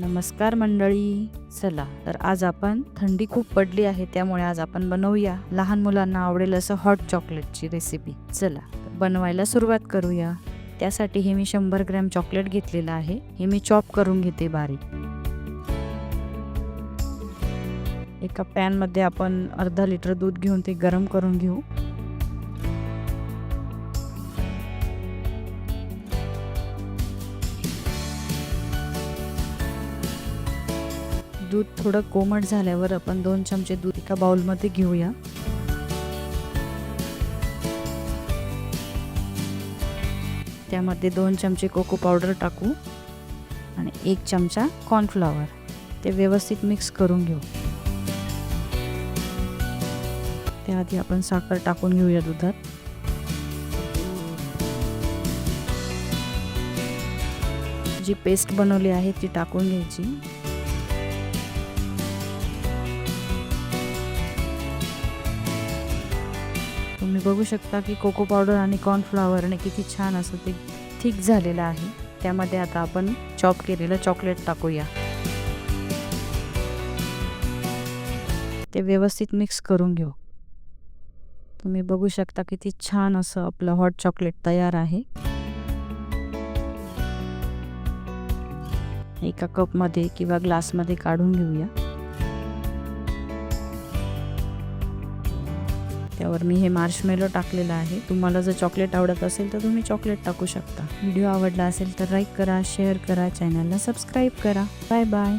नमस्कार मंडळी. चला तर आज आपण थंडी खूप पडली आहे त्यामुळे आज आपण बनवूया लहान मुलांना आवडेल असं हॉट चॉकलेटची रेसिपी चला बनवायला सुरुवात करूया. त्यासाठी हे मी शंभर ग्रॅम चॉकलेट घेतलेलं आहे. हे मी चॉप करून घेते बारीक. एका पॅनमध्ये आपण अर्धा लिटर दूध घेऊन ते गरम करून घेऊ. दूध थोडं कोमट झाल्यावर आपण दोन चमचे दूध एका बाउलमध्ये घेऊया. त्यामध्ये दोन चमचे कोको पावडर टाकू आणि एक चमचा कॉर्नफ्लॉवर ते व्यवस्थित मिक्स करून घेऊ. त्याआधी आपण साखर टाकून घेऊया दुधात. जी पेस्ट बनवली आहे ती टाकून घ्यायची. तुम्ही बघू शकता की कोको पावडर आणि कॉर्नफ्लॉवरने किती छान असं ते थिक झालेलं आहे. त्यामध्ये आता आपण चॉप केलेलं चॉकलेट टाकूया. ते व्यवस्थित मिक्स करून घेऊ. तुम्ही बघू शकता किती छान असं आपलं हॉट चॉकलेट तयार आहे. एका कपमध्ये किंवा ग्लासमध्ये काढून घेऊया. त्यावर मी हे मार्शमेलो टाकलेलं आहे. तुम्हाला जर चॉकलेट आवडत असेल तर तुम्ही चॉकलेट टाकू शकता. व्हिडिओ आवडला असेल तर लाईक करा शेअर करा चॅनलला सबस्क्राईब करा. Bye bye